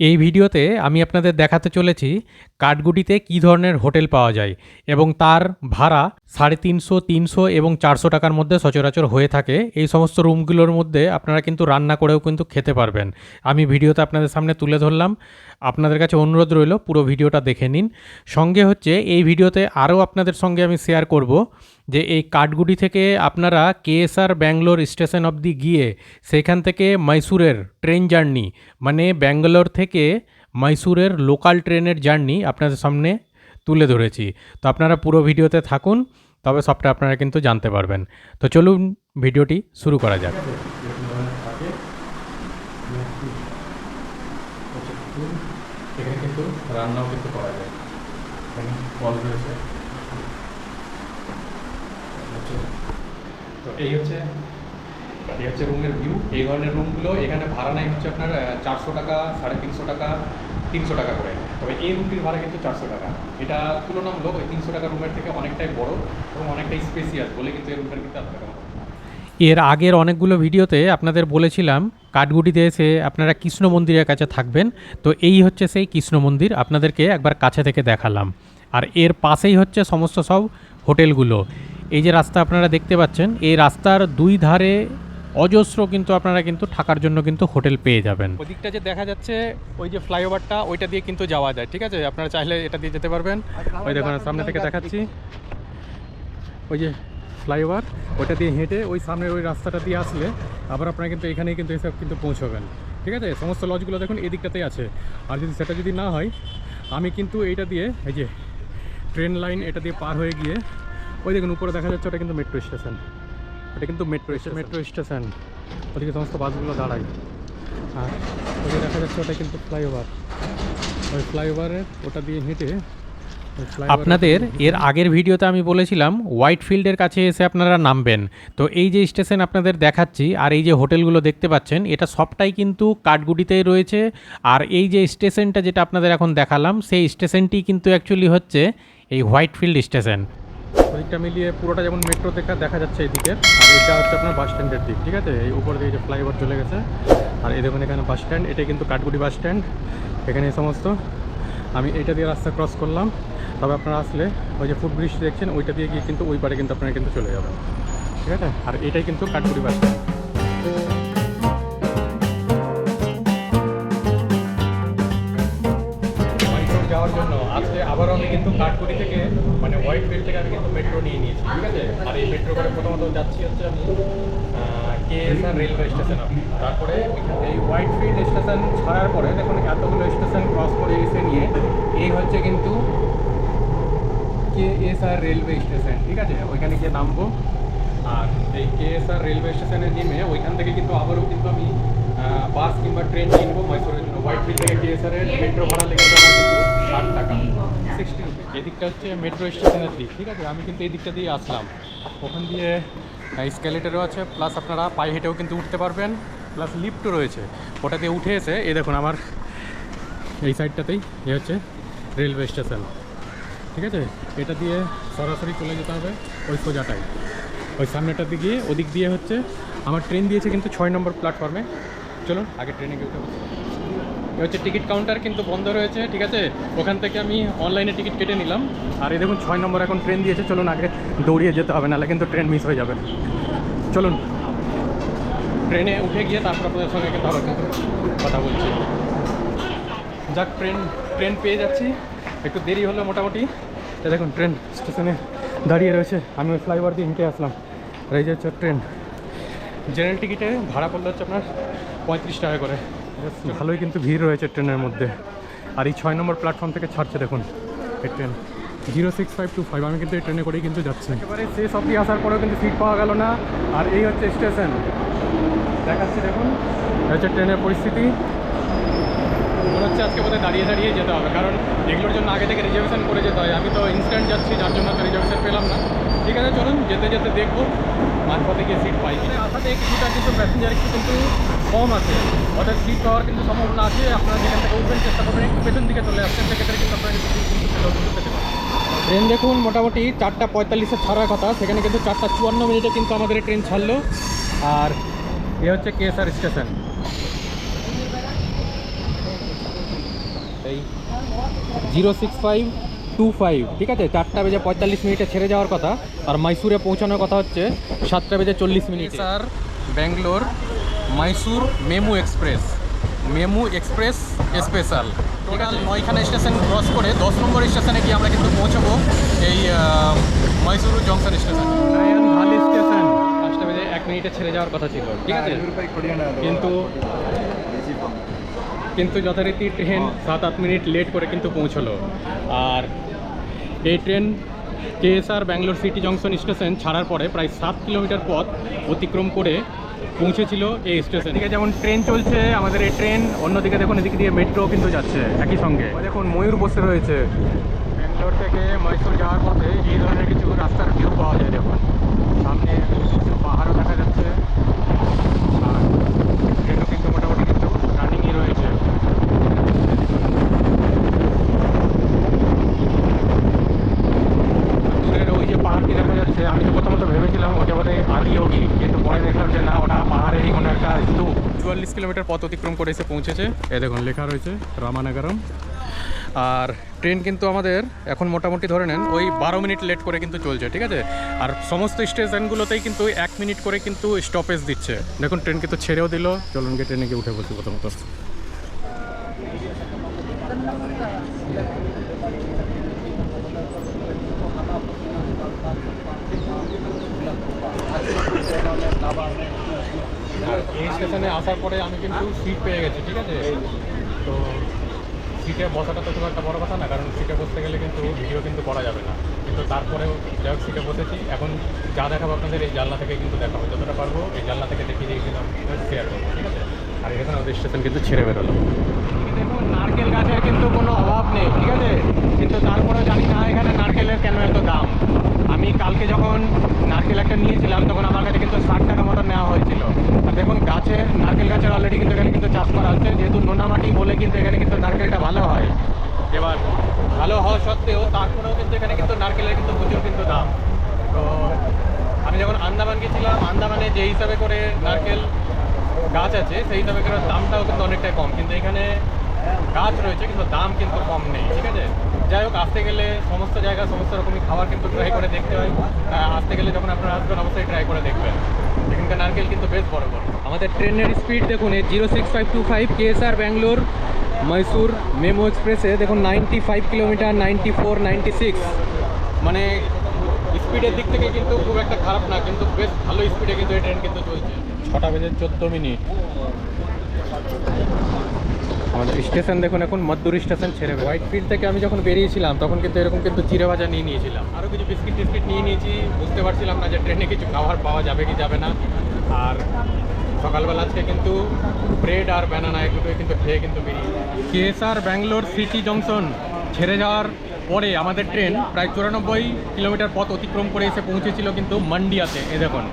এই ভিডিওতে আমি আপনাদের দেখাতে চলেছি কাঠগুটিতে কী ধরনের হোটেল পাওয়া যায় এবং তার ভাড়া সাড়ে তিনশো তিনশো এবং চারশো টাকার মধ্যে সচরাচর হয়ে থাকে। এই সমস্ত রুমগুলোর মধ্যে আপনারা কিন্তু রান্না করেও কিন্তু খেতে পারবেন। আমি ভিডিওতে আপনাদের সামনে তুলে ধরলাম। আপনাদের কাছে অনুরোধ রইল, পুরো ভিডিওটা দেখে নিন। সঙ্গে হচ্ছে, এই ভিডিওতে আরও আপনাদের সঙ্গে আমি শেয়ার করব যে এই কাঠগুটি থেকে আপনারা কেএসআর ব্যাঙ্গালোর স্টেশন অবধি গিয়ে সেখান থেকে মাইসুরের ট্রেন জার্নি মানে ব্যাঙ্গালোর থেকে মাইসুরের লোকাল ট্রেনের জার্নি আপনাদের সামনে তুলে ধরেছি। তো আপনারা পুরো ভিডিওতে থাকুন, তবে সবটা আপনারা কিন্তু জানতে পারবেন। তো চলুন ভিডিওটি শুরু করা যাক। তো এই হচ্ছে এই হচ্ছে রুমের ভিউ এই ধরনের রুমগুলো এখানে ভাড়া নেয় হচ্ছে আপনার চারশো টাকা, সাড়ে তিনশো টাকা তিনশো টাকা করে। তবে এই রুমটির ভাড়া কিন্তু চারশো টাকা। এটা তুলনামূলক ওই তিনশো টাকা রুমের থেকে অনেকটাই বড় এবং অনেকটাই স্পেসিয়াস বলে কিন্তু এই রুমটার কিন্তু আপনারা এর আগের অনেকগুলো ভিডিওতে আপনাদের বলেছিলাম, কাঠগুটিতে এসে আপনারা কৃষ্ণ মন্দিরের কাছে থাকবেন। তো এই হচ্ছে সেই কৃষ্ণ মন্দির, আপনাদেরকে একবার কাছে থেকে দেখালাম। আর এর পাশেই হচ্ছে সমস্ত সব হোটেলগুলো। এই যে রাস্তা আপনারা দেখতে পাচ্ছেন, এই রাস্তার দুই ধারে অজস্র কিন্তু আপনারা কিন্তু থাকার জন্য কিন্তু হোটেল পেয়ে যাবেন। ওদিকটা যে দেখা যাচ্ছে, ওই যে ফ্লাইওভারটা, ওইটা দিয়ে কিন্তু যাওয়া যায়, ঠিক আছে? আপনারা চাইলে এটা দিয়ে যেতে পারবেন। ওই দেখুন সামনে থেকে দেখাচ্ছি। ওই যে ফ্লাইওভার ওটা দিয়ে হেঁটে ওই সামনের ওই রাস্তাটা দিয়ে আসলে আবার আপনারা কিন্তু এখানেই কিন্তু এসব কিন্তু পৌঁছবেন। ঠিক আছে? সমস্ত লজগুলো দেখুন এদিকটাতেই আছে। আর যদি সেটা যদি না হয়, আমি কিন্তু এইটা দিয়ে, এই যে ট্রেন লাইন এটা দিয়ে পার হয়ে গিয়ে, ওই দেখুন, উপরে দেখা যাচ্ছে ওটা কিন্তু মেট্রো স্টেশন ওটা কিন্তু মেট্রো মেট্রো স্টেশন ওদিকে সমস্ত বাসগুলো দাঁড়ায়। আর ওই দেখা যাচ্ছে ওটা কিন্তু ফ্লাইওভার ওই ফ্লাইওভারের ওটা দিয়ে হেঁটে আপনাদের এর আগের ভিডিওতে আমি বলেছিলাম হোয়াইট ফিল্ডের কাছে এসে আপনারা নামবেন। তো এই যে স্টেশন আপনাদের দেখাচ্ছি আর এই যে হোটেলগুলো দেখতে পাচ্ছেন এটা সবটাই কিন্তু কাঠগুটিতেই রয়েছে। আর এই যে স্টেশনটা যেটা আপনাদের এখন দেখালাম সেই স্টেশনটি কিন্তু অ্যাকচুয়ালি হচ্ছে এই হোয়াইট ফিল্ড স্টেশন ওদিকটা মিলিয়ে পুরোটা যেমন মেট্রো দেখা দেখা যাচ্ছে এদিকে। আর এটা হচ্ছে আপনার বাস স্ট্যান্ডের দিক, ঠিক আছে? এই উপর দিয়ে যে ফ্লাইওভার চলে গেছে। আর এই দেখুন এখানে বাস স্ট্যান্ড এটা কিন্তু কাঠগুড়ি বাস স্ট্যান্ড এখানে এই সমস্ত। আমি এটা দিয়ে রাস্তা ক্রস করলাম। তবে আপনারা আসলে ওই যে ফুট ব্রিজ দেখছেন, ওইটা দিয়ে গিয়ে কিন্তু ওই পারে কিন্তু আপনারা কিন্তু চলে যাবেন। ঠিক আছে? আর এটাই কিন্তু কাঠগুড়ি বাস স্ট্যান্ড যাওয়ার জন্য আজকে আবারও আমি কিন্তু কাঠগুড়ি থেকে হোয়াইট ফিল্ড থেকে আমি কিন্তু মেট্রো নিয়ে নিয়েছি, ঠিক আছে? আর এই মেট্রো করে প্রথমত যাচ্ছি হচ্ছে আমি কেএসআর রেলওয়ে স্টেশন তারপরে ওইখান এই হোয়াইট ফিল্ড স্টেশন ছাড়ার পরে, দেখুন এতগুলো স্টেশন ক্রস করে এসে নিয়ে, এই হচ্ছে কিন্তু কেএসআর রেলওয়ে স্টেশন ঠিক আছে? ওইখানে গিয়ে নামবো। আর এই কেএসআর রেলওয়ে স্টেশনে নেমে ওইখান থেকে কিন্তু আবারও কিন্তু আমি বাস কিংবা ট্রেন কিনবো মাইসোরের জন্য। হোয়াইট ফিল্ড থেকে কেএসআর এর মেট্রো ভাড়া লেগে যাবে কিন্তু ষাট টাকা সিক্সটি এদিকটা হচ্ছে মেট্রো স্টেশনের দিক, ঠিক আছে? আমি কিন্তু এই দিকটা দিয়ে আসলাম। ওখান দিয়ে স্কেলেটারও আছে প্লাস আপনারা পায়ে হেঁটেও কিন্তু উঠতে পারবেন প্লাস লিফটও রয়েছে। ওটা দিয়ে উঠে এসে, এই দেখুন আমার, এই সাইডটাতেই এ হচ্ছে রেলওয়ে স্টেশন ঠিক আছে? এটা দিয়ে সরাসরি চলে যেতে হবে ওই সোজাটাই ওই সামনেটার দিকে গিয়ে ওদিক দিয়ে হচ্ছে, আমার ট্রেন দিয়েছে কিন্তু ছয় নম্বর প্ল্যাটফর্মে চলুন, আগে ট্রেনে গিয়ে হচ্ছে টিকিট কাউন্টার কিন্তু বন্ধ রয়েছে, ঠিক আছে? ওখান থেকে আমি অনলাইনে টিকিট কেটে নিলাম। আর এই দেখুন, ছয় নম্বর এখন ট্রেন দিয়েছে, চলুন আগে দৌড়িয়ে যেতে হবে, নাহলে কিন্তু ট্রেন মিস হয়ে যাবে। চলুন। ট্রেনে উঠে গিয়ে তারপর আপনাদের সঙ্গে কিন্তু আবার কথা বলছি। যাক, ট্রেন ট্রেন পেয়ে যাচ্ছি। একটু দেরি হলো মোটামুটি। এই দেখুন, ট্রেন স্টেশনে দাঁড়িয়ে রয়েছে। আমি ওই ফ্লাইওভার দিয়ে হেঁটে আসলাম। আর হচ্ছে ট্রেন। জেনারেল টিকিটে ভাড়া পড়লে হচ্ছে আপনার পঁয়ত্রিশ টাকা করে। ভালোই কিন্তু ভিড় রয়েছে ট্রেনের মধ্যে। আর এই ছয় নম্বর প্ল্যাটফর্ম থেকে ছাড়ছে দেখুন এই train. Zero six five two five আমি কিন্তু এই ট্রেনে করেই কিন্তু যাচ্ছি। একেবারে শেষ অবধি আসার পরেও কিন্তু সিট পাওয়া গেল না। আর এই হচ্ছে স্টেশন দেখাচ্ছি দেখুন। হচ্ছে ট্রেনের পরিস্থিতি। মনে হচ্ছে আজকে বোধহয় দাঁড়িয়ে দাঁড়িয়ে যেতে হবে কারণ এগুলোর জন্য আগে থেকে রিজার্ভেশন করে যেতে হয়। আমি তো ইনস্ট্যান্ট যাচ্ছি যার জন্য তো রিজার্ভেশন পেলাম না। ঠিক আছে চলুন যেতে যেতে দেখব। মাঝপথে গিয়ে সিট পাই আসাতে কিছুটা কিন্তু প্যাসেঞ্জার একটু কিন্তু কম আছে। অর্থাৎ সিট পাওয়ার কিন্তু সম্ভাবনা আছে। আপনারা যেখান থেকে উঠবেন চেষ্টা করবেন একটু পেছন দিকে চলে আসছেন সেক্ষেত্রে কিন্তু আপনারা ট্রেন দেখুন মোটামুটি চারটা পঁয়তাল্লিশে ছাড়ার কথা। সেখানে কিন্তু চারটা চুয়ান্ন মিনিটে কিন্তু আমাদের ট্রেন ছাড়লো। আর এ হচ্ছে কেএসআর স্টেশন এই zero six five two five ঠিক আছে? চারটা বেজে পঁয়তাল্লিশ মিনিটে ছেড়ে যাওয়ার কথা। আর মাইসুরে পৌঁছানোর কথা হচ্ছে সাতটা বেজে চল্লিশ minute. Sir Bangalore Mysore MEMU express MEMU express special total নয়খানা station cross করে দশ নম্বর স্টেশনে গিয়ে আমরা কিন্তু পৌঁছবো এই মাইসুর জংশন স্টেশন নায়ান ভালি স্টেশন পাঁচটা বেজে এক মিনিটে ছেড়ে যাওয়ার কথা ছিল ঠিক আছে? কিন্তু কিন্তু যথারীতি ট্রেন সাত আট মিনিট লেট করে কিন্তু পৌঁছলো। আর এই train KSR Bangalore city junction station ছাড়ার পরে প্রায় সাত কিলোমিটার পথ অতিক্রম করে পৌঁছেছিল এই স্টেশন থেকে যেমন ট্রেন চলছে, আমাদের এই ট্রেন অন্যদিকে দেখুন এদিক দিয়ে মেট্রো কিন্তু যাচ্ছে, একই সঙ্গে। দেখুন ময়ূর বসে রয়েছে। ব্যাঙ্গালোর থেকে মহীশূর যাওয়ার পথে এই ধরনের কিছু রাস্তার ভিউ পাওয়া যায় দেখুন সামনে কিছু পাহাড়ও দেখা যাচ্ছে আর ট্রেনও কিন্তু মোটামুটি কিন্তু রানিংই রয়েছে দূরের ওই যে পাহাড়টি দেখা যাচ্ছে আমি তো প্রথমত ভেবেছিলাম ওটা বোধহয় আদিয়োগি কিন্তু পরে দেখলাম যে না ওটা পাহাড়েরই কোনো একটা স্তূপ চুয়াল্লিশ কিলোমিটার পথ অতিক্রম করে এসে পৌঁছেছে। এ দেখুন লেখা রয়েছে রামানগরম। আর ট্রেন কিন্তু আমাদের এখন মোটামুটি ধরে নেন ওই বারো মিনিট লেট করে কিন্তু চলছে ঠিক আছে? আর সমস্ত স্টেশনগুলোতেই কিন্তু এক মিনিট করে কিন্তু স্টপেজ দিচ্ছে। দেখুন ট্রেন কিন্তু ছেড়েও দিল চলুন গিয়ে ট্রেনে গিয়ে উঠে বসি প্রথমত। এই স্টেশনে আসার পরে আমি কিন্তু সিট পেয়ে গেছি, ঠিক আছে? তো সিটে বসাটা তো খুব একটা বড় কথা না, কারণ সিটে বসতে গেলে কিন্তু ভিডিও কিন্তু করা যাবে না। কিন্তু তারপরেও যাই হোক সিটে বসেছি। এখন যা দেখাবো আপনাদের, এই জানলা থেকে কিন্তু দেখাবো। যতটা পারব এই জানলা থেকে দেখিয়ে দিয়ে কিন্তু শেয়ার করব, ঠিক আছে? আর এখানে ওদের স্টেশন কিন্তু ছেড়ে বেরোলো। দেখুন, নারকেল গাছের কিন্তু কোনো অভাব নেই, ঠিক আছে? কিন্তু তারপরেও জানি না এখানে নারকেলের কেন এত দাম। আমি কালকে যখন নারকেল একটা নিয়েছিলাম, তখন আমার কাছে কিন্তু ষাট টাকা মতো নেওয়া হয়েছিল। আর দেখুন গাছের নারকেল গাছের অলরেডি কিন্তু এখানে কিন্তু চাষ করা হচ্ছে। যেহেতু নোনা মাটি বলে কিন্তু এখানে কিন্তু নারকেলটা ভালো হয়। এবার ভালো হওয়া সত্ত্বেও তারপরেও কিন্তু এখানে কিন্তু নারকেলের কিন্তু প্রচুর কিন্তু দাম। তো আমি যখন আন্দামান গেছিলাম, আন্দামানে যে হিসাবে করে নারকেল গাছ আছে, সেই হিসাবে করে দামটাও কিন্তু অনেকটাই কম। কিন্তু এখানে গাছ রয়েছে, কিন্তু দাম কিন্তু কম নেই, ঠিক আছে? যাই হোক আসতে গেলে সমস্ত জায়গা সমস্ত রকমই খাবার কিন্তু ট্রাই করে দেখতে হয়। আসতে গেলে যখন আপনারা আসবেন অবশ্যই ট্রাই করে দেখবেন। এখানকার নারকেল কিন্তু বেশ বড় বড়। আমাদের ট্রেনের স্পিড দেখুন zero six five two five KSR Bangalore Mysore MEMU এক্সপ্রেসে দেখুন ninety five kilometre ninety four ninety six মানে স্পিডের দিক থেকে কিন্তু খুব একটা খারাপ না কিন্তু বেশ ভালো স্পিডে কিন্তু এই ট্রেন কিন্তু চলছে। ছটা বেজে চোদ্দ মিনিট। আমাদের স্টেশন দেখুন এখন মদ্দুর স্টেশন ছেড়ে হোয়াইট ফিল্ড থেকে আমি যখন বেরিয়েছিলাম তখন কিন্তু এরকম কিন্তু চিড়ে ভাজা নিয়ে নিয়েছিলাম। আরও কিছু বিস্কিট টিস্কিট নিয়ে নিয়েছি বুঝতে পারছিলাম না যে ট্রেনে কিছু খাবার পাওয়া যাবে কি যাবে না। আর সকালবেলা আজকে কিন্তু ব্রেড আর ব্যানানা এগুলোই কিন্তু খেয়ে কিন্তু বেরিয়ে কেএসআর ব্যাঙ্গালোর সিটি জংশন ছেড়ে যাওয়ার পরে আমাদের ট্রেন প্রায় চুরানব্বই কিলোমিটার পথ অতিক্রম করে এসে পৌঁছেছিল কিন্তু মান্ডিয়াতে এ দেখুন।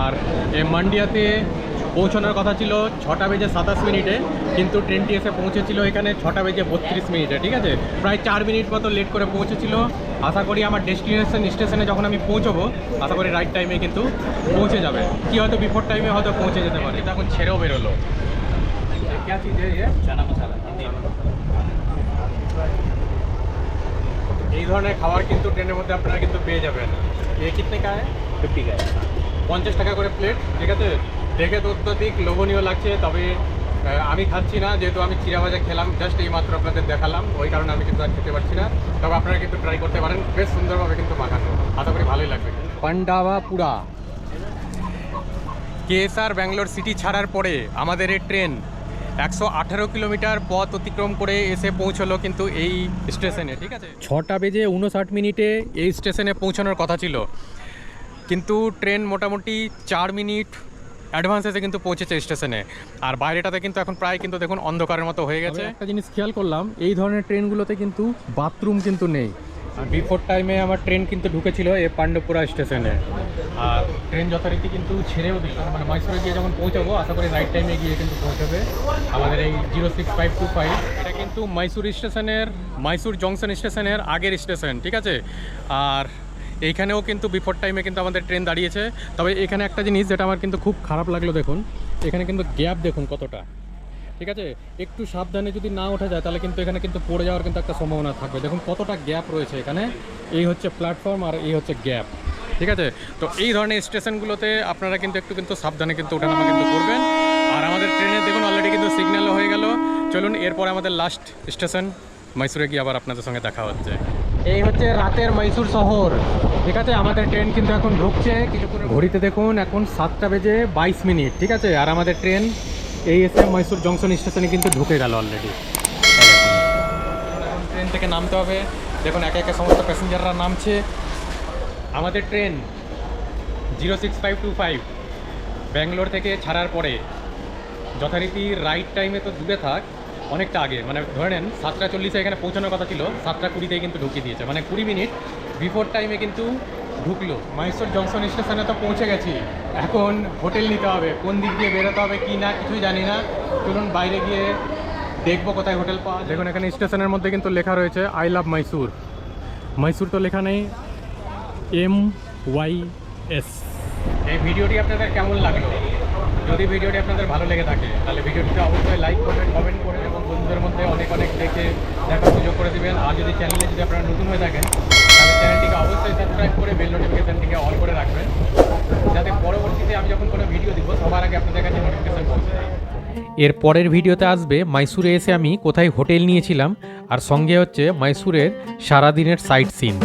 আর এই মান্ডিয়াতে পৌঁছানোর কথা ছিল ছটা বেজে সাতাশ মিনিটে কিন্তু ট্রেনটি এসে পৌঁছেছিল এখানে ছটা বেজে বত্রিশ মিনিটে ঠিক আছে? প্রায় চার মিনিট মতো লেট করে পৌঁছেছিল। আশা করি আমার ডেস্টিনেশন স্টেশনে যখন আমি পৌঁছবো আশা করি রাইট টাইমে কিন্তু পৌঁছে যাবে। কি হয়তো বিফোর টাইমে হয়তো পৌঁছে যেতে পারে। তখন ছেড়েও বেরোলো। এই ধরনের খাবার কিন্তু ট্রেনের মধ্যে আপনারা কিন্তু পেয়ে যাবেন। এ কিতনে কা হ্যায়? ফিফটি কা পঞ্চাশ টাকা করে প্লেট ঠিক আছে? দেখে তো অত্যধিক লোভনীয় লাগছে তবে আমি খাচ্ছি না যেহেতু আমি চিরা ভাজা খেলাম জাস্ট এই মাত্র আপনাদের দেখালাম ওই কারণে আমি কিন্তু আর খেতে পারছি না। তবে আপনারা কিন্তু ট্রাই করতে পারেন বেশ সুন্দরভাবে কিন্তু মাখানো আশা করি ভালোই লাগবে। পান্ডাবা পুরা কেএসআর ব্যাঙ্গালোর সিটি ছাড়ার পরে আমাদের এই ট্রেন একশো আঠেরো কিলোমিটার পথ অতিক্রম করে এসে পৌঁছলো কিন্তু এই স্টেশনে ঠিক আছে? ছটা বেজে উনষাট মিনিটে এই স্টেশনে পৌঁছানোর কথা ছিল। কিন্তু ট্রেন মোটামুটি চার মিনিট অ্যাডভান্স এসে কিন্তু পৌঁছেছে স্টেশনে। আর বাইরেটাতে কিন্তু এখন প্রায় কিন্তু দেখুন অন্ধকারের মতো হয়ে গেছে। একটা জিনিস খেয়াল করলাম এই ধরনের ট্রেনগুলোতে কিন্তু বাথরুম কিন্তু নেই। আর বিফোর টাইমে আমার ট্রেন কিন্তু ঢুকেছিল এই পাণ্ডবপুরা স্টেশনে। আর ট্রেন যথারীতি কিন্তু ছেড়েও দিল। মানে মাইসুরে গিয়ে যখন পৌঁছাবো আশা করি রাইট টাইমে গিয়ে কিন্তু পৌঁছাবে। আমাদের এই zero six five two five এটা কিন্তু মাইসুর স্টেশনের মাইসুর জংশন স্টেশনের আগের স্টেশন ঠিক আছে? আর এইখানেও কিন্তু বিফোর টাইমে কিন্তু আমাদের ট্রেন দাঁড়িয়েছে। তবে এখানে একটা জিনিস যেটা আমার কিন্তু খুব খারাপ লাগল দেখুন, এখানে কিন্তু গ্যাপ দেখুন কতটা। ঠিক আছে? একটু সাবধানে যদি না ওঠা যায়, তাহলে কিন্তু এখানে কিন্তু পড়ে যাওয়ার কিন্তু একটা সম্ভাবনা থাকবে। দেখুন কতটা গ্যাপ রয়েছে এখানে। এই হচ্ছে প্ল্যাটফর্ম আর এই হচ্ছে গ্যাপ ঠিক আছে? তো এই ধরনের স্টেশনগুলোতে আপনারা কিন্তু একটু কিন্তু সাবধানে কিন্তু ওঠানামা কিন্তু করবেন। আর আমাদের ট্রেনে দেখুন অলরেডি কিন্তু সিগন্যালও হয়ে গেল। চলুন, এরপরে আমাদের লাস্ট স্টেশন মাইসুরে গিয়ে আবার আপনাদের সঙ্গে দেখা হচ্ছে। এই হচ্ছে রাতের মাইসুর শহর। ঠিক আছে? আমাদের ট্রেন কিন্তু এখন ঢুকছে। কিছুক্ষণ ঘড়িতে দেখুন, এখন সাতটা বেজে বাইশ মিনিট। ঠিক আছে? আর আমাদের ট্রেন এই এসে মাইসুর জংশন স্টেশনে কিন্তু ঢুকে গেল অলরেডি এখন ট্রেন থেকে নামতে হবে। দেখুন, একে একে সমস্ত প্যাসেঞ্জাররা নামছে। আমাদের train zero six five two five, Bangalore থেকে ছাড়ার পরে। যথারীতি রাইট টাইমে তো দূরে থাক। অনেকটা আগে। মানে ধরে নেন সাতটা চল্লিশে এখানে পৌঁছানোর কথা ছিল সাতটা কুড়িতেই কিন্তু ঢুকিয়ে দিয়েছে। মানে কুড়ি মিনিট বিফোর টাইমে কিন্তু ঢুকলো। মাইসোর জংশন স্টেশনে তো পৌঁছে গেছি। এখন হোটেল নিতে হবে কোন দিক দিয়ে বেরোতে হবে কি না কিছুই জানি না। চলুন বাইরে গিয়ে দেখব কোথায় হোটেল পাওয়া দেখুন এখানে স্টেশনের মধ্যে কিন্তু লেখা রয়েছে আই লাভ মাইসুর মাইসুর তো লেখা নেই এম ওয়াই এস এই ভিডিওটি আপনাদের কেমন লাগল? যদি ভিডিওটি আপনাদের ভালো লেগে থাকে তাহলে ভিডিওটিতে অবশ্যই লাইক করবেন কমেন্ট করবেন এবং বন্ধুদের মধ্যে অনেক অনেক দেখে দেখার সুযোগ করে দেবেন। আর যদি চ্যানেলে যদি আপনারা নতুন হয়ে থাকেন, তাহলে চ্যানেলটিকে অবশ্যই সাবস্ক্রাইব করে বেল নোটিফিকেশানটিকে অল করে রাখবেন। যাতে পরবর্তীতে আমি যখন কোনো ভিডিও দিব, সবার আগে আপনাদের কাছে নোটিফিকেশান পৌঁছে এর পরের ভিডিওতে আসবে মাইসুরে এসে আমি কোথায় হোটেল নিয়েছিলাম, আর সঙ্গে হচ্ছে মাইসুরের সারাদিনের সাইট সিন